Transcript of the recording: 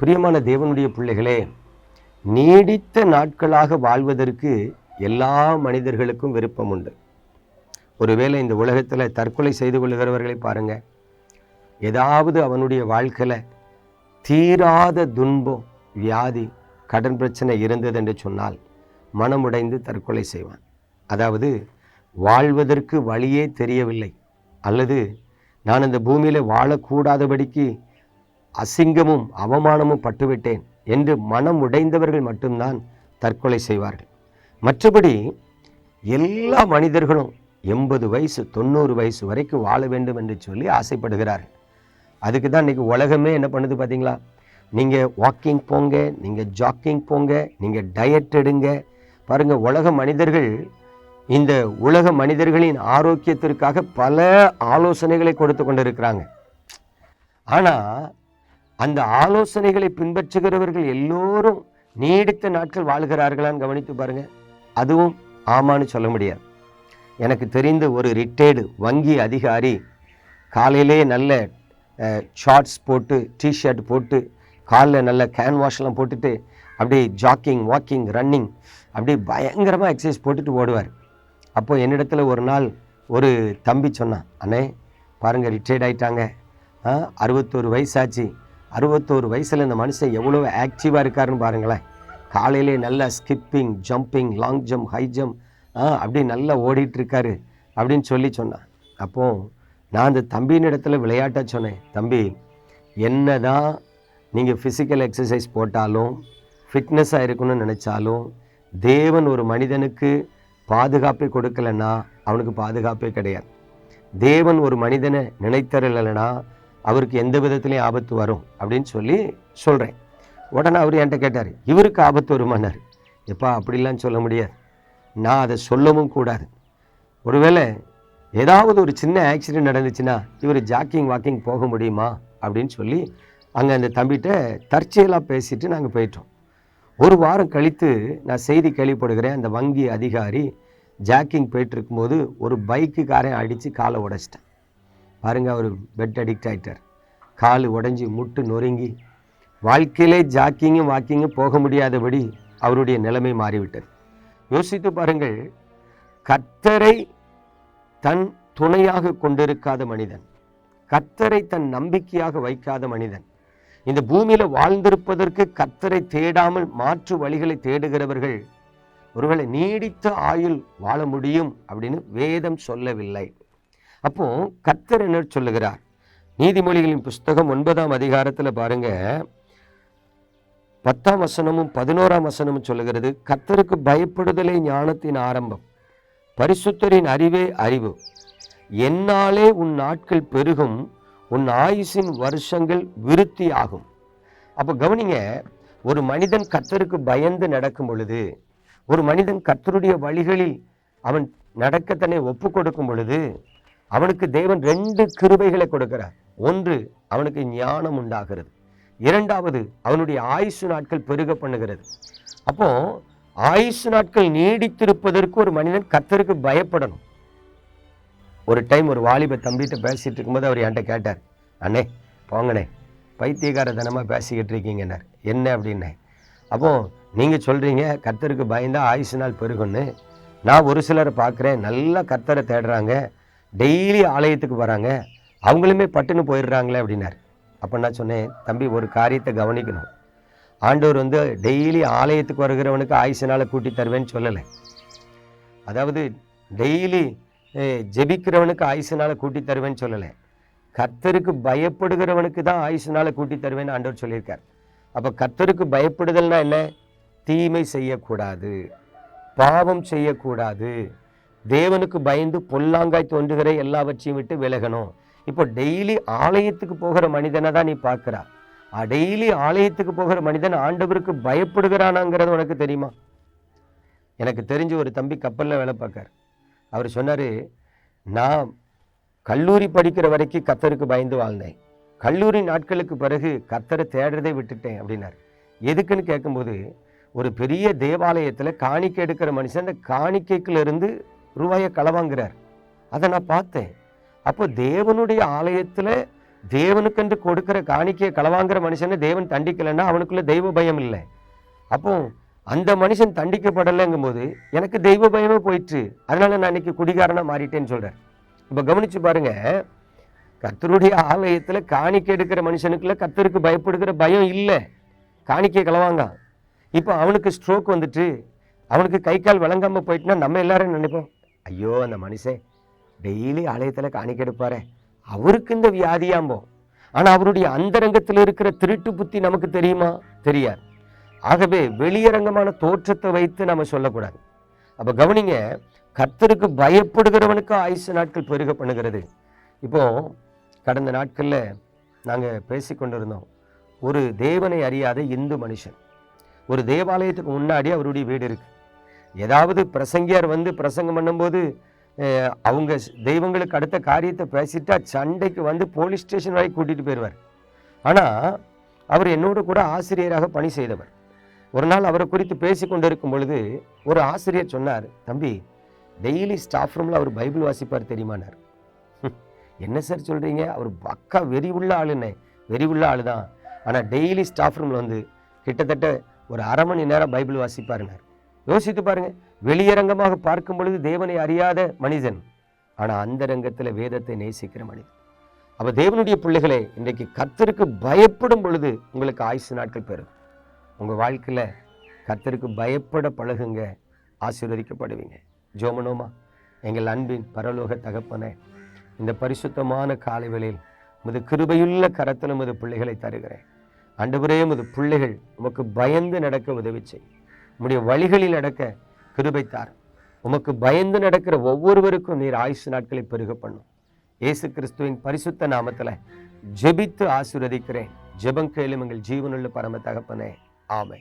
பிரியமான தேவனுடைய பிள்ளைகளே நீடித்த நாட்களாக வாழ்வதற்கு எல்லா மனிதர்களுக்கும் விருப்பம் உண்டு. ஒருவேளை இந்த உலகத்தில் தற்கொலை செய்து கொள்கிறவர்களை பாருங்கள் ஏதாவது அவனுடைய வாழ்க்கையில் தீராத துன்பம் வியாதி கடன் பிரச்சனை இருந்தது என்று சொன்னால் மனமுடைந்து தற்கொலை செய்வான். அதாவது வாழ்வதற்கு வழியே தெரியவில்லை. அல்லது நான் இந்த பூமியில் வாழக்கூடாதபடிக்கு அசிங்கமும் அவமானமும் பட்டுவிட்டேன் என்று மனம் உடைந்தவர்கள் மட்டும்தான் தற்கொலை செய்வார்கள். மற்றபடி எல்லா மனிதர்களும் எண்பது வயசு தொண்ணூறு வயசு வரைக்கும் வாழ வேண்டும் என்று சொல்லி ஆசைப்படுகிறார்கள். அதுக்கு தான் இன்றைக்கி உலகமே என்ன பண்ணுது பார்த்தீங்களா நீங்கள் வாக்கிங் போங்க நீங்கள் ஜாக்கிங் போங்க நீங்கள் டயட் எடுங்க. பாருங்கள் உலக மனிதர்கள் இந்த உலக மனிதர்களின் ஆரோக்கியத்திற்காக பல ஆலோசனைகளை கொடுத்து கொண்டிருக்கிறாங்க. ஆனால் அந்த ஆலோசனைகளை பின்பற்றுகிறவர்கள் எல்லோரும் நீடித்த நாட்கள் வாழ்கிறார்களான்னு கவனித்து பாருங்க. அதுவும் ஆமான்னு சொல்ல முடியாது. எனக்கு தெரிந்த ஒரு ரிட்டையர்டு வங்கி அதிகாரி காலையிலே நல்ல ஷார்ட்ஸ் போட்டு டிஷர்ட் போட்டு காலில் நல்ல கேன் வாஷ்லாம் போட்டுட்டு அப்படியே ஜாக்கிங் வாக்கிங் ரன்னிங் அப்படியே பயங்கரமாக எக்ஸசைஸ் போட்டுட்டு ஓடுவார். அப்போது என்னிடத்துல ஒரு நாள் ஒரு தம்பி சொன்னான் அண்ணே பாருங்கள் ரிட்டையர்ட் ஆயிட்டாங்க. அறுபத்தோரு வயசாச்சு. அறுபத்தோரு வயசில் இந்த மனுஷன் எவ்வளோ ஆக்டிவாக இருக்காருன்னு பாருங்களேன். காலையிலே நல்லா skipping jumping long jump high jump அப்படி நல்லா ஓடிட்டுருக்காரு அப்படின்னு சொல்லி சொன்னான். அப்போ நான் அந்த தம்பியின் இடத்துல விளையாட்டாக சொன்னேன். தம்பி என்ன தான் நீங்கள் ஃபிசிக்கல் எக்ஸசைஸ் போட்டாலும் ஃபிட்னஸாக இருக்கணும்னு நினச்சாலும் தேவன் ஒரு மனிதனுக்கு பாதுகாப்பை கொடுக்கலன்னா அவனுக்கு பாதுகாப்பே கிடையாது. தேவன் ஒரு மனிதனை நினைத்தரலைன்னா அவருக்கு எந்த விதத்துலேயும் ஆபத்து வரும் அப்படின்னு சொல்லி சொல்கிறேன் உடனே அவர் என்கிட்ட கேட்டார் இவருக்கு ஆபத்து வருமானார்? எப்பா அப்படிலாம் சொல்ல முடியாது. நான் அதை சொல்லவும் கூடாது. ஒருவேளை ஏதாவது ஒரு சின்ன ஆக்சிடென்ட் நடந்துச்சுன்னா இவர் ஜாக்கிங் வாக்கிங் போக முடியுமா? அப்படின்னு சொல்லி அங்கே அந்த தம்பிகிட்ட தற்செயலாக பேசிட்டு நாங்கள் போயிட்டோம். ஒரு வாரம் கழித்து நான் செய்தி கேள்விப்படுகிறேன். அந்த வங்கி அதிகாரி ஜாக்கிங் போயிட்டு இருக்கும்போது ஒரு பைக்குக்காரன் அடித்து காலை உடச்சிட்டேன். பாருங்க அவர் பெட் அடிக்ட் ஆகிட்டார் கால் உடஞ்சி முட்டு நொறுங்கி வாழ்க்கையிலே ஜாக்கிங்கும் வாக்கிங்கும் போக முடியாதபடி அவருடைய நிலைமை மாறிவிட்டது. யோசித்து பாருங்கள் கத்தரை தன் துணையாக கொண்டிருக்காத மனிதன் கத்தரை தன் நம்பிக்கையாக வைக்காத மனிதன் இந்த பூமியில் வாழ்ந்திருப்பதற்கு கத்தரை தேடாமல் மாற்று வழிகளை தேடுகிறவர்கள் ஒருவேளை நீடித்த ஆயுள் வாழ முடியும் அப்படின்னு வேதம் சொல்லவில்லை. அப்போ கத்தர் என்ன சொல்லுகிறார்? நீதிமொழிகளின் புஸ்தகம் ஒன்பதாம் அதிகாரத்தில் பாருங்க. பத்தாம் வசனமும் பதினோராம் வசனமும் சொல்லுகிறது கர்த்தருக்கு பயப்படுதலே ஞானத்தின் ஆரம்பம் பரிசுத்தரின் அறிவே அறிவு. என்னாலே உன் நாட்கள் பெருகும் உன் ஆயுசின் வருஷங்கள் விருத்தியாகும். அப்போ கவனிங்க ஒரு மனிதன் கத்தருக்கு பயந்து நடக்கும் பொழுது ஒரு மனிதன் கர்த்தருடைய வழிகளில் அவன் நடக்க தன்னை ஒப்பு கொடுக்கும் பொழுது அவனுக்கு தேவன் ரெண்டு கிருபைகளை கொடுக்கிறார். ஒன்று அவனுக்கு ஞானம் உண்டாகிறது. இரண்டாவது அவனுடைய ஆயுசு நாட்கள் பெருக பண்ணுகிறது. அப்போ ஆயுசு நாட்கள் நீடித்திருப்பதற்கு ஒரு மனிதன் கத்தருக்கு பயப்படணும். ஒரு டைம் ஒரு வாலிப தம்பிகிட்ட பேசிட்டு இருக்கும்போது அவர் என்கிட்ட கேட்டார் அண்ணே போங்கண்ணே பைத்தியகாரத்தனமாக பேசிக்கிட்டு இருக்கீங்கன்னார். என்ன அப்படின்னேன் அப்போ நீங்கள் சொல்கிறீங்க கத்தருக்கு பயந்தால் ஆயுசு நாள் பெருகுன்னு நான் ஒரு சிலரை பார்க்குறேன் நல்லா கத்தரை தேடுறாங்க. டெய்லி ஆலயத்துக்கு வராங்க. அவங்களுமே பட்டுன்னு போயிடுறாங்களே அப்படின்னார். அப்போ நான் சொன்னேன் தம்பி ஒரு காரியத்தை கவனிக்கணும். ஆண்டவர் வந்து டெய்லி ஆலயத்துக்கு வருகிறவனுக்கு ஆயுசனால் கூட்டி தருவேன்னு சொல்லலை. அதாவது டெய்லி ஜெபிக்கிறவனுக்கு ஆயுசனால் கூட்டி தருவேன்னு சொல்லலை. கர்த்தருக்கு பயப்படுகிறவனுக்கு தான் ஆயுசனால் கூட்டி தருவேன்னு ஆண்டவர் சொல்லியிருக்கார். அப்போ கர்த்தருக்கு பயப்படுதல்னா என்ன? தீமை செய்யக்கூடாது. பாவம் செய்யக்கூடாது. தேவனுக்கு பயந்து பொல்லாங்காய் தோன்றுகிற எல்லாவற்றையும் விட்டு விலகணும். இப்போ டெய்லி ஆலயத்துக்கு போகிற மனிதனை தான் நீ பார்க்குறா. டெய்லி ஆலயத்துக்கு போகிற மனிதன் ஆண்டவருக்கு பயப்படுகிறானாங்கிறது உனக்கு தெரியுமா? எனக்கு தெரிஞ்ச ஒரு தம்பி கப்பலில் வேலை பார்க்கார். அவர் சொன்னார் நான் கல்லூரி படிக்கிற வரைக்கும் கத்தருக்கு பயந்து வாழ்ந்தேன். கல்லூரி நாட்களுக்கு பிறகு கத்தரை தேடுறதை விட்டுட்டேன் அப்படின்னார். எதுக்குன்னு கேட்கும்போது ஒரு பெரிய தேவாலயத்தில் காணிக்கை எடுக்கிற மனுஷன் அந்த காணிக்கைக்குலேருந்து ரூபாயை களவாங்கிறார். அதை நான் பார்த்தேன். அப்போ தேவனுடைய ஆலயத்தில் தேவனுக்கென்று கொடுக்கிற காணிக்கையை களவாங்கிற மனுஷனை தேவன் தண்டிக்கலைன்னா அவனுக்குள்ள தெய்வ பயம் இல்லை. அப்போ அந்த மனுஷன் தண்டிக்கப்படலைங்கும் போது எனக்கு தெய்வ பயமே போயிட்டு அதனால நான் இன்னைக்கு குடிகாரனாக மாறிட்டேன்னு சொல்கிறேன் இப்போ கவனிச்சு பாருங்க. கத்தருடைய ஆலயத்தில் காணிக்கை எடுக்கிற மனுஷனுக்குள்ள கத்தருக்கு பயப்படுகிற பயம் இல்லை. காணிக்கை களவாங்க இப்போ அவனுக்கு ஸ்ட்ரோக் வந்துட்டு அவனுக்கு கை கால் விளங்காமல் போயிட்டுனா நம்ம எல்லாரும் நினைப்போம் ஐயோ அந்த மனுஷன் டெய்லி ஆலயத்தில் காணிக்கெடுப்பாரே அவருக்கு இந்த வியாதியாம்போ ஆனால் அவருடைய அந்தரங்கத்தில் இருக்கிற திருட்டு புத்தி நமக்கு தெரியுமா? தெரியாது. ஆகவே வெளியரங்கமான தோற்றத்தை வைத்து நம்ம சொல்லக்கூடாது. அப்போ கவனிங்க கர்த்தருக்கு பயப்படுகிறவனுக்கு ஆயுசு நாட்கள் பெருக பண்ணுகிறது. இப்போது கடந்த நாட்களில் நாங்கள் பேசிக்கொண்டிருந்தோம் ஒரு தேவனை அறியாத இந்து மனுஷன். ஒரு தேவாலயத்துக்கு முன்னாடி அவருடைய வீடு இருக்குது ஏதாவது பிரசங்கியார் வந்து பிரசங்கம் பண்ணும்போது அவங்க தெய்வங்களுக்கு அடுத்த காரியத்தை பேசிட்டா சண்டைக்கு வந்து போலீஸ் ஸ்டேஷன் வரை கூட்டிகிட்டு போயிடுவார் ஆனால் அவர் என்னோடு கூட ஆசிரியராக பணி செய்தவர். ஒரு நாள் அவரை குறித்து பேசி கொண்டிருக்கும் பொழுது ஒரு ஆசிரியர் சொன்னார் தம்பி டெய்லி ஸ்டாஃப் ரூமில் அவர் பைபிள் வாசிப்பார் தெரியுமானார்? என்ன சார் சொல்கிறீங்க அவர் பக்கா வெறி உள்ள ஆளுன்னே வெறி உள்ள ஆளு தான் ஆனால் டெய்லி ஸ்டாஃப் ரூமில் வந்து கிட்டத்தட்ட ஒரு அரை மணி நேரம் பைபிள் வாசிப்பாருனார். யோசித்து பாருங்க. வெளியரங்கமாக பார்க்கும் பொழுது தேவனை அறியாத மனிதன். ஆனால் அந்த ரங்கத்தில் வேதத்தை நேசிக்கிற மனிதன். அப்போ தேவனுடைய பிள்ளைகளே இன்றைக்கு கத்தருக்கு பயப்படும் பொழுது உங்களுக்கு ஆயுசு நாட்கள் பெறும். உங்கள் வாழ்க்கையில் கத்தருக்கு பயப்பட பழகுங்க ஆசீர்வதிக்கப்படுவீங்க. ஜோமனோமா எங்கள் அன்பின் பரலோக தகப்பன இந்த பரிசுத்தமான காலைகளில் முது கிருபையுள்ள கரத்தில் முது பிள்ளைகளை தருகிறேன். ஆண்டவரே முது பிள்ளைகள் உமக்கு பயந்து நடக்க உதவி செய் உம்முடைய வழிகளில் நடக்க கிருபைத்தார். உமக்கு பயந்து நடக்கிற ஒவ்வொருவருக்கும் நீர் ஆயுசு நாட்களை பெருக பண்ணும். இயேசு கிறிஸ்துவின் பரிசுத்த நாமத்துல ஜெபித்து ஆசீர்வதிக்கிறேன். ஜெபம் கேளும் எங்கள் ஜீவனுள்ள பரம தகப்பனே. ஆமென்.